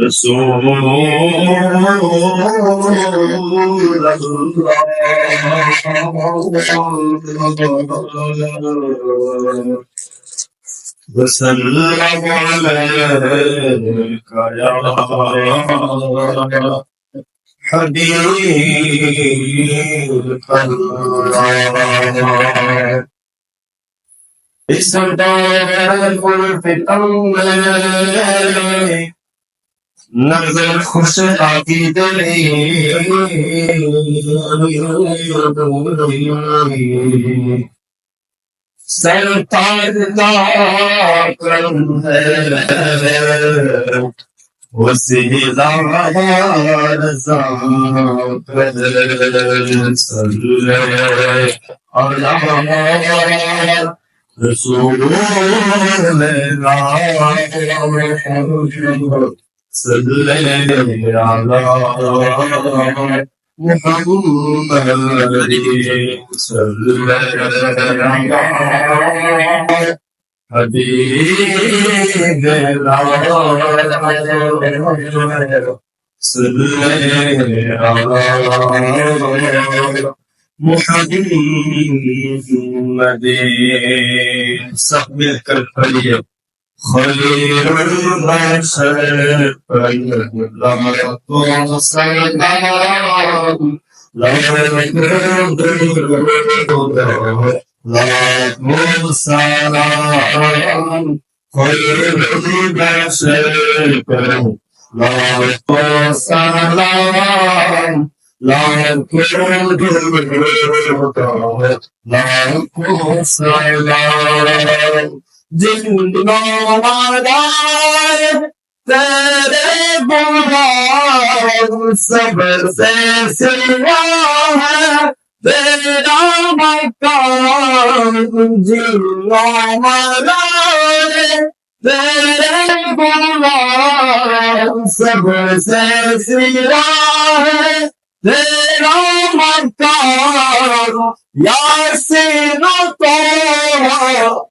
رسول الله وسلم عليك يا حبيب الله استمتع في الأول نظر خوش آتی دلی سر تاج دا کرم ہے وسیع دار زاکر سر اللہ رسول اللہ صلى على محمد صلى على حبيب الله صلى على محمد صحب الكرخليه خير البشر فلما سلم لا سلام خير البشر لا سلام لا سلام لا سلام सब से सिवा है तेरा मकान जिंदा मरा तेरे बुलाओ सब से सिवा है तेरा मकान यासीन तो तेरा ही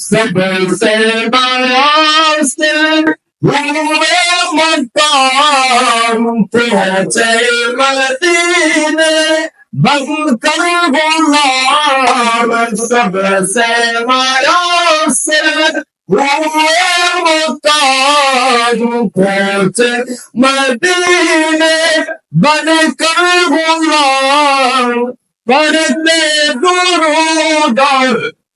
Seven said by Austin, who will my farm, Fete Malatine, Bang Karibulam, Seven said by Austin, who will my farm, Fete Malatine, Bang Karibulam, Fete Malatine,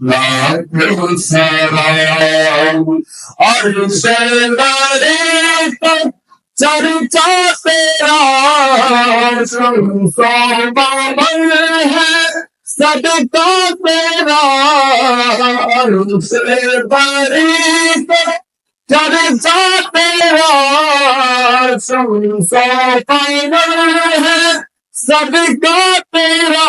நாங்கள் சேராம் அருள் சேராதே चर्चा तेरा बाबल है सदका तेरा से बारीक चर्चा तेरा संसा पागल है सदका तेरा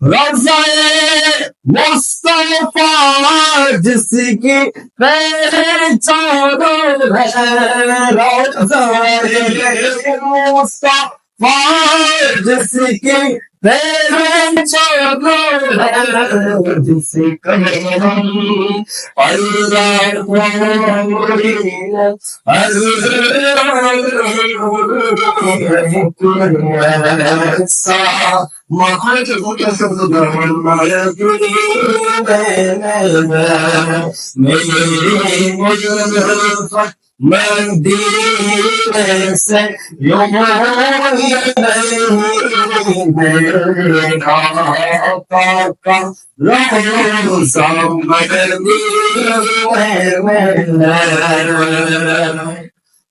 रजाए मुस्तफ़ा जिसकी चादर रजाए मुस्तफ़ा जिसकी तेरे चादर जिसके अल्लाह अल्लाह مخرج المتصف والمجرم من دينس يوم حقك لا يلزم من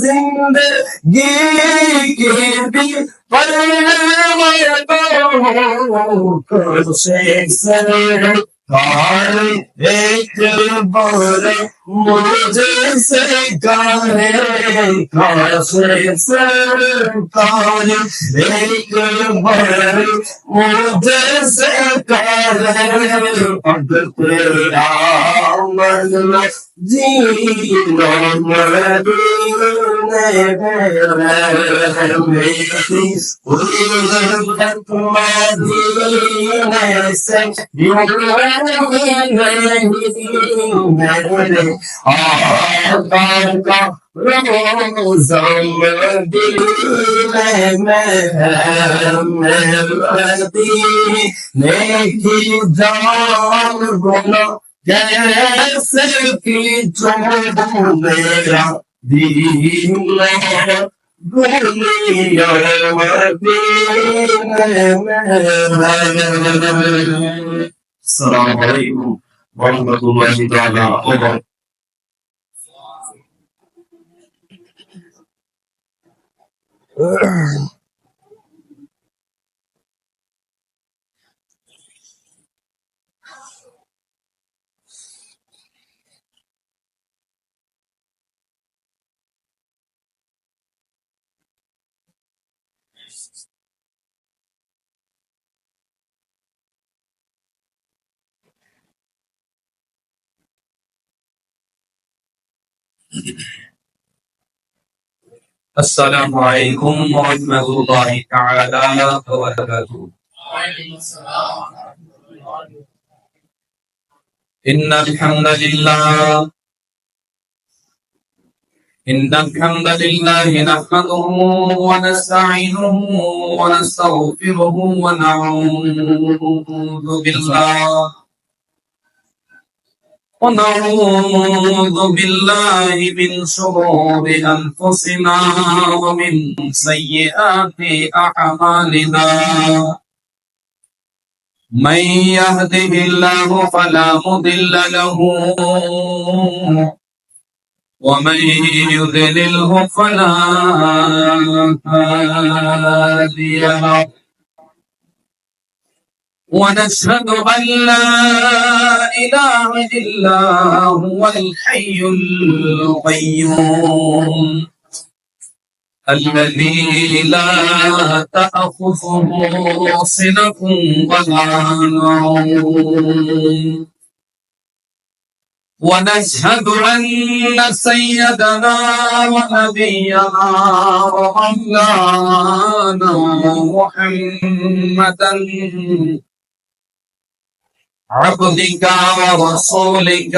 जिंदगी की भी पर से काले एक बोले मुझे से गाने कासे सरकार एक बोले മുഴുജസേ കാണേ കാശേസർക്കാനും എനിക്കൊരു മഴ മുഴുജസേ കാണേ പണ്ടുരാമന ജീവനീ उल्लत मदीने से जान बोलो कैसे की जो मेरा दीन السلام عليكم ورحمة الله تعالى وبركاته Thank. السلام عليكم ورحمة الله تعالى وبركاته. إن الحمد لله إن الحمد لله نحمده ونستعينه ونستغفره ونعوذ بالله. ونعوذ بالله من شرور أنفسنا ومن سيئات أعمالنا. من يهده الله فلا مضل له ومن يذلله فلا هادي له. ونشهد أن لا إله إلا هو الحي القيوم الذي لا تأخذه سنة ولا نوم. ونشهد أن سيدنا ونبينا ومولانا محمدا عبدك ورسولك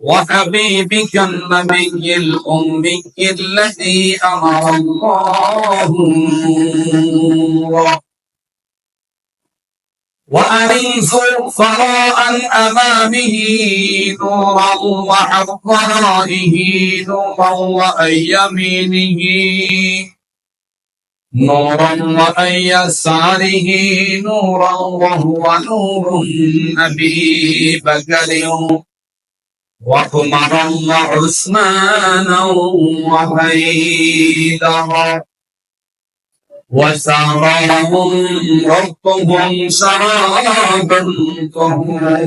وحبيبك النبي الأمي الذي أمر الله. وأنيس فراء أمامه نورا وعن نورا وعن يمينه نورا وعن يساره نورا وهو نور أبي بكر. وعمرا وعثمانا وحيدرا وسراهم ربهم شرابا طهورا.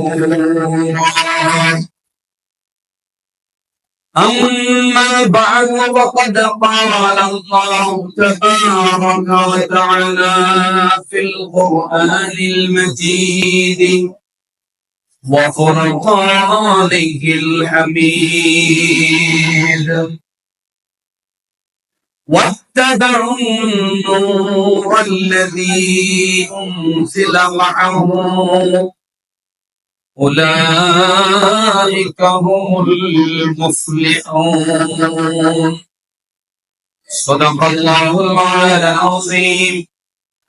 أما بعد وقد قال الله تبارك وتعالى في القرآن المجيد وفرقانه الحميد. واتبعوا النور الذي أنزل معه أولئك هم المفلحون. صدق الله العلي العظيم.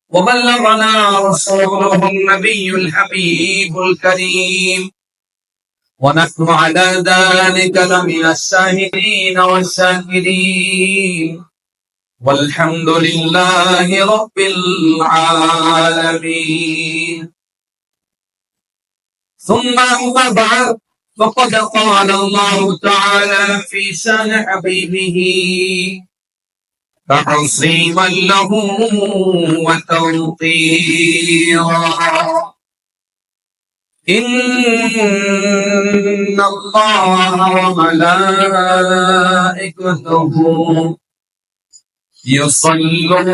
وبلغنا رسوله النبي الحبيب الكريم. ونحن على ذلك لمن الشاهدين والشاهدين. والحمد لله رب العالمين. ثم أما فقد قال الله تعالى في شان حبيبه تعصيما له وتوقيرا. إن الله وملائكته يصلون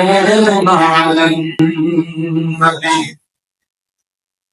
على النبي.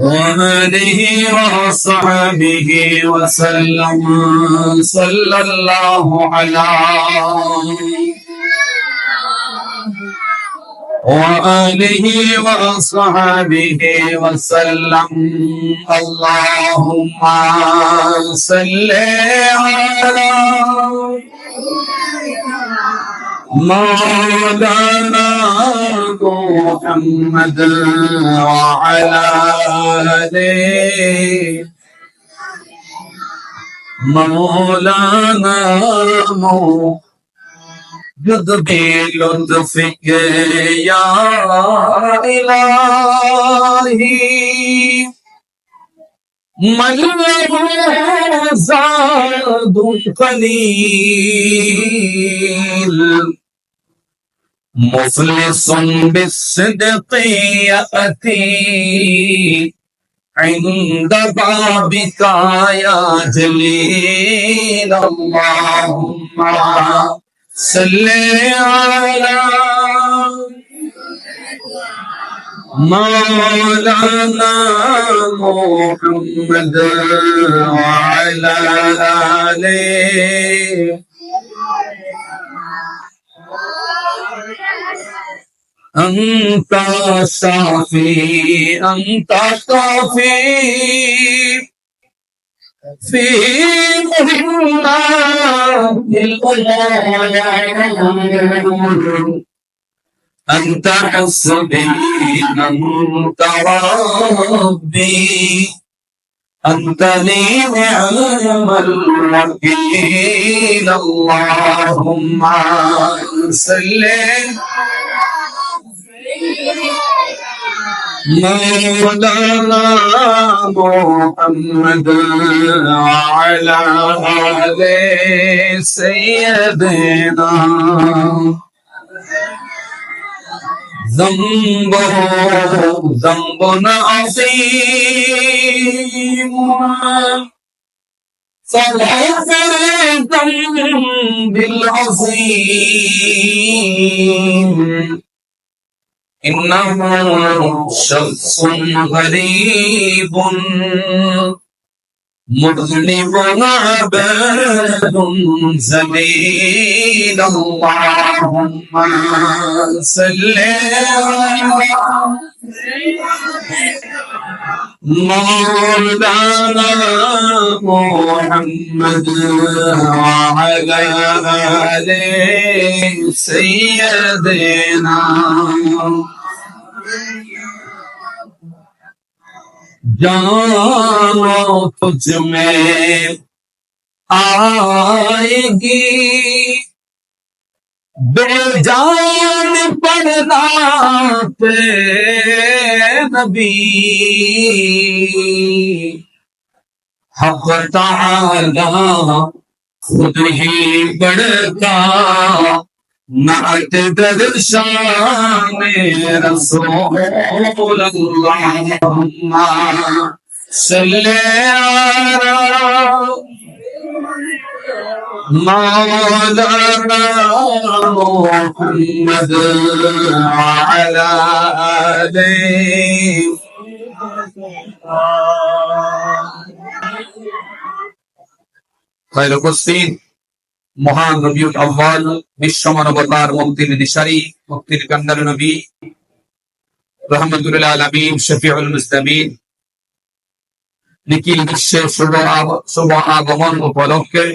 وآله وصحبه وسلم صلى الله على وآله وصحبه وسلم اللهم صل على مولانا محمد وعلى آله. مولانا محمد بلطفك يا إلهي. ملعب زاد قليل. مفلس بالصدق يأتي عند بابك يا جليل اللهم صل على مولانا محمد وعلى آله. أنت شافي أنت كافي في مهمات الأمور أنت حسبي أنت ربي أنت لي نعم الوكيل اللهم صل مولانا محمد وعلى آل سيدنا ذنبه ذنب عظيم فاغفر الذنب العظيم إنه شخص غريب مذنب عباد زميل اللهم صل مولانا محمد وعلى آل سيدنا जानो तुझ में आएगी। बेजान पड़ना पे नबी। हक ताला खुद ही बड़का নাট দর শানে রসুল্লাহ সল্লে مولانا محمد على آله মহান রবিউল আহ্বাল বিশ্ব মানবতার মুক্তির দিশারি, মুক্তির কান্দার নবী। রহমতুল্লাহ আলমিন, শফিউল নিখিল বিশ্বের শুভ আগমন উপলক্ষে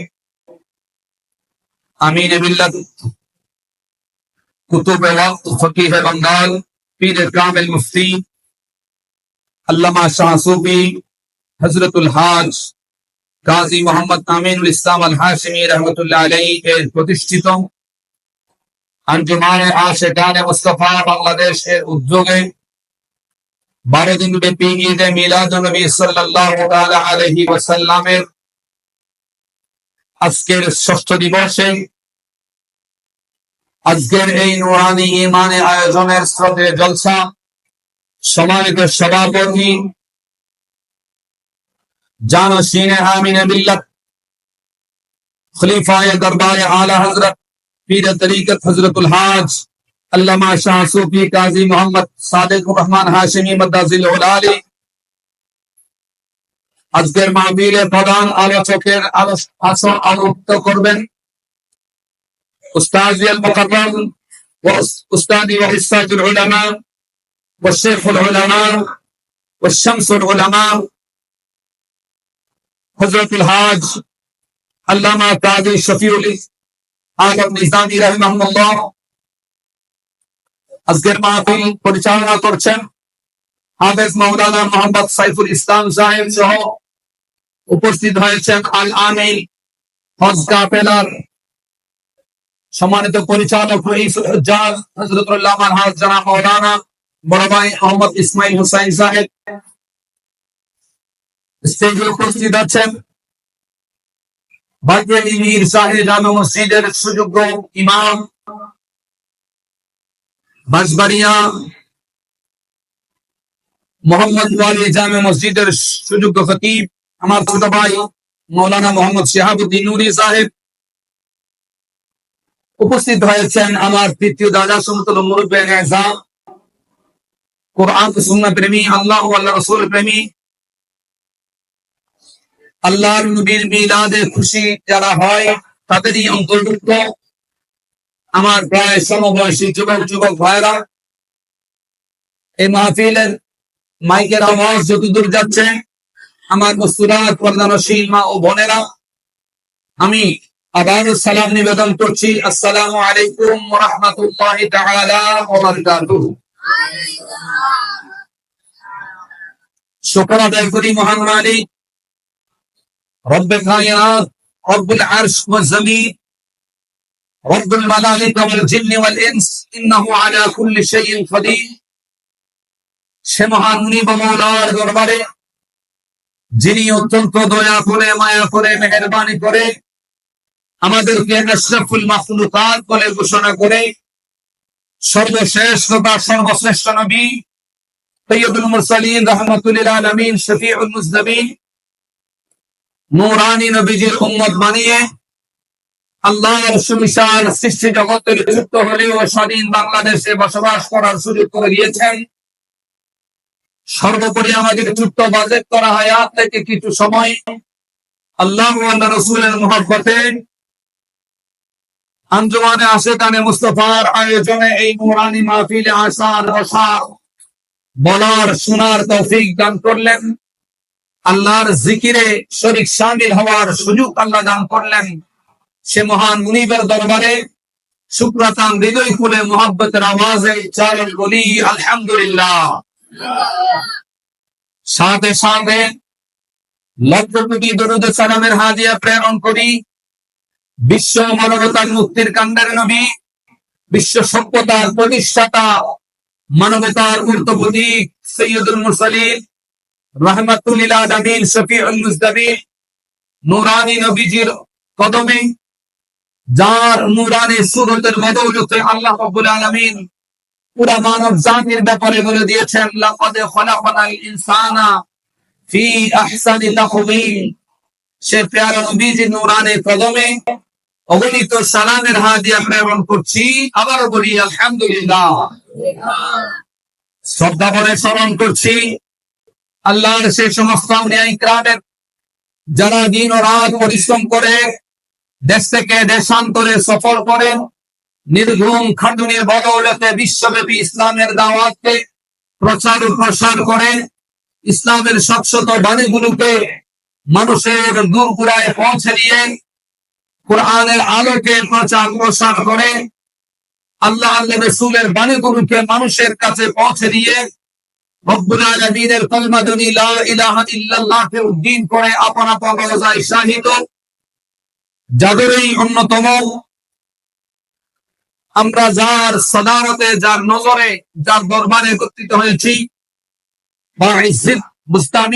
কুতুব ফকিহ বাঙ্গাল, পীর কামিল মুফতি, আল্লামা শাহ হাজ গাজী মোহাম্মদ আমিনুল ইসলাম আল হাশিমি রহমতুল্লাহ আলাইহি এর প্রতিষ্ঠিত আঞ্জুমানে আশেকানে মুস্তাফা বাংলাদেশের উদ্যোগে বারো দিন ব্যাপী ঈদে মিলাদ নবী সাল্লাল্লাহু তাআলা আলাইহি ওয়াসাল্লামের আজকের ষষ্ঠ দিবসে আজকের এই নুরানি ইমানে আয়োজনের স্রোতে জলসা সম্মানিত সভাপতি জানশীন আমিন বিল্লাত খলিফায়ে দরবারে আলা হযরত পীর তরিকত হযরতুল হাজ আল্লামা শাহ সুফি কাজী মোহাম্মদ সাদেকুর রহমান হাশিমি মাদ্দাজিল উলালি আজকের মাহফিলে প্রধান আলোচকের আলোচ- আসন আলোকিত করবেন উস্তাদ المكرم واستاذي وحصات العلماء والشيخ العلماء والشمس العلماء হজরতুল হাজ আল্লামা কাজী শফিউল আলম নিজামী রহমাহুল্লাহ আজকের মাহফিল পরিচালনা করছেন হাফেজ মৌলানা মোহাম্মদ সাইফুল ইসলাম সাহেব সহ উপস্থিত হয়েছেন আল আমিন হজ কাপেলার সম্মানিত পরিচালক হজরতুল্লাহ হাজ জানা মৌলানা বড় ভাই আহমদ ইসমাইল হুসাইন সাহেব স্টেজে উপস্থিত আছেন সাহেব জামে মসজিদের সুযোগ্য ইমাম, বাঁশবাড়িয়া মোহাম্মদ ওয়ালি জামে মসজিদের সুযোগ্য খতিব, আমার ছোট ভাই মৌলানা মোহাম্মদ শিহাবুদ্দিন নুরি সাহেব উপস্থিত হয়েছেন আমার তৃতীয় দাদা সমতুল মুরব্বে নেজাম, কোরআন সুন্নাহ প্রেমী, আল্লাহ আল্লাহ রসুল প্রেমী আল্লাহর নবীর মিলাদে খুশি যারা হয়, তাদেরই অন্তর্ভুক্ত। আমার প্রায় সমবয়সী যুবক যুবক ভাইরা এই মাহফিলের মাইকের আওয়াজ যতদূর যাচ্ছে, আমার মস্তুরাত প্রধানশীল মা ও বোনেরা, আমি আবার সালাম নিবেদন করছি। আসসালামু আলাইকুম রাহমাতুল্লাহি শুকর আদায় করি মহান মালিক رب الكائنات رب العرش والزمين رب الملائكة والجن والإنس إنه على كل شيء قدير সে মহান মুনিব মৌলার দরবারে যিনি অত্যন্ত দয়া করে মায়া করে মেহরবানি করে আমাদেরকে আশরাফুল মাখলুকাত বলে ঘোষণা করে সর্বশেষ তথা সর্বশ্রেষ্ঠ নবী সৈয়দুল মুরসালিন রহমতুল্লিল আলমিন শফিউল মুজনবিন নূরানি নবীজির উম্মত বানিয়ে আল্লাহর সুবিশাল সৃষ্টি জগতের যুক্ত হলেও স্বাধীন বাংলাদেশে বসবাস করার সুযোগ করে দিয়েছেন। সর্বোপরি আমাদের যুক্ত বাজেট করা হায়াত থেকে কিছু সময়। আল্লাহ আল্লাহ রসুলের মহব্বতে আঞ্জুমানে, আশেকানে, মুস্তফার আয়োজনে এই নুরানি মাহফিলে আসার বসার, বলার, শোনার তৌফিক দান করলেন। আল্লাহর জিকিরে শরীক শামিল হওয়ার সুযোগ আল্লাহ দান করলেন। সে মহান মুনিবের দরবারে শুক্রাতান হৃদয় খুলে মোহাব্বতের আওয়াজে চারের বলি, আলহামদুলিল্লাহ। সাথে সাথে লক্ষ কোটি দরুদ সালামের হাজিয়া প্রেরণ করি। বিশ্ব মানবতার মুক্তির কান্ডার নবী, বিশ্ব সভ্যতার প্রতিষ্ঠাতা, মানবতার প্রতীক সৈয়দুল মুরসালিন রহমাতুল্লিল আলামিন শফিউল মুজদাবিন নুরানি নবীজির কদমে, যার নুরানি সুরতের বদৌলতে আল্লাহ রাব্বুল আলামিন পুরা মানব জাতির ব্যাপারে বলে দিয়েছেন, লাকাদ খলাকনাল ইনসানা ফি আহসানি তাকওয়িম। সে প্যারা নবীজি নুরানি কদমে অগণিত সালামের হাদিয়া প্রেরণ করছি। আবার বলি, আলহামদুলিল্লাহ। শ্রদ্ধা করে স্মরণ করছি। আল্লাহর সেই সমস্ত ইকরামের যারা দিন ও রাত পরিশ্রম করে দেশ থেকে দেশান্তরে সফর করেন নির্ঘুম খাটুনির বদৌলতে বিশ্বব্যাপী ইসলামের দাওয়াতকে প্রচার প্রসার করে ইসলামের স্বচ্ছত বাণীগুলোকে মানুষের দূর দূরপুরায় পৌঁছে দিয়ে কোরআনের আলোকে প্রচার প্রসার করে আল্লাহ আল্লাহ রসুলের বাণীগুলোকে মানুষের কাছে পৌঁছে দিয়ে রব্বুল আলামিনের অন্যতম। আমরা যার যার নজরে, যার দরবারে একত্রিত হয়েছি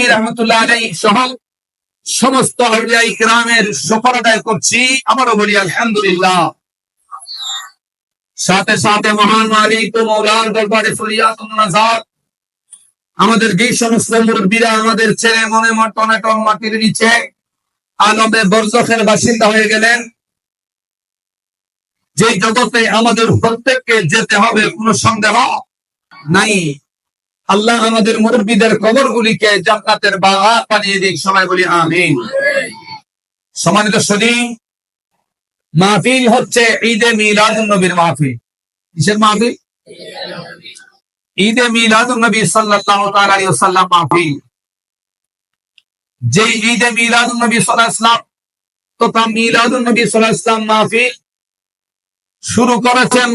রহমতুল্লাহ সহ সমস্ত আউলিয়া শকর আদায় করছি। আমারও বলি, আলহামদুলিল্লাহ। সাথে সাথে মহান মালিক ও মৌলার দরবারে ফরিয়াদ আমাদের যে সমস্ত মুরব্বীরা, আমাদের ছেলে মনে মটনে টন মাটির নিচে আলমে বরজখের বাসিন্দা হয়ে গেলেন। যে জগতে আমাদের প্রত্যেককে যেতে হবে, কোনো সন্দেহ নাই। আল্লাহ আমাদের মুরব্বীদের কবর গুলিকে জান্নাতের বাগান বানিয়ে দিক, সবাই বলি আমিন। সম্মানিত সদী মাহফিল হচ্ছে ঈদে মিলাদ নবীর মাহফিল। কিসের মাহফিল? ঈদে মিলাদ নবী সাল্লাল্লাহু তাআলা আলাইহি ওয়াসাল্লাম মাহফিল যে ঈদে মিলাদ নবী সাল্লাল্লাহু আলাইহি ওয়াসাল্লাম তথা মিলাদ নবী সাল্লাল্লাহু মাহফিল শুরু করেছেন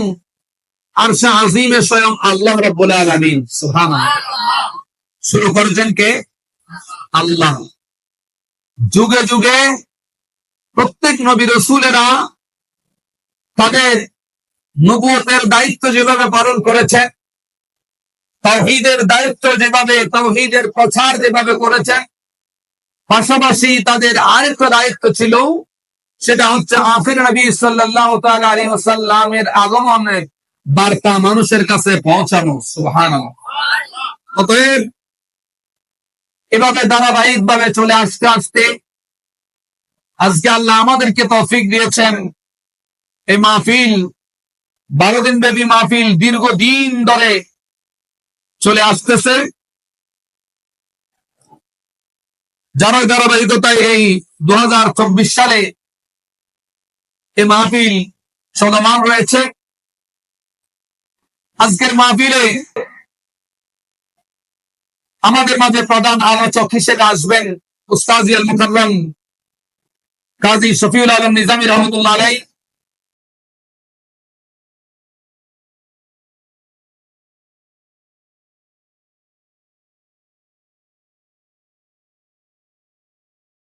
আরশে আজিমে স্বয়ং আল্লাহ রাব্বুল আলামিন, সুবহানাল্লাহ। শুরু করেছেন কে? আল্লাহ। যুগে যুগে প্রত্যেক নবী রসুলেরা তাদের নবুয়তের দায়িত্ব যেভাবে পালন করেছেন তাওহীদের দায়িত্ব যেভাবে তাওহীদের প্রচার যেভাবে করেছেন, পাশাপাশি তাদের আরেকটা দায়িত্ব ছিল, সেটা হচ্ছে আফির নবী আলাইহি আগমনের বার্তা মানুষের কাছে পৌঁছানো অতএব, এভাবে ধারাবাহিক ভাবে চলে আসতে আসতে, আজকে আল্লাহ আমাদেরকে তৌফিক দিয়েছেন, এই মাহফিল, বারো দিন ব্যাপী মাহফিল দীর্ঘদিন ধরে চলে আসতেছে। যারা ধারাবাহিকতায় এই দু হাজার চব্বিশ সালে এই মাহফিল চলমান রয়েছে, আজকের মাহফিলে আমাদের মাঝে প্রধান আলোচক হিসেবে আসবেন উস্তাজি আল কাজী শফিউল আলম নিজামী রহমতুল্লাহ আলাই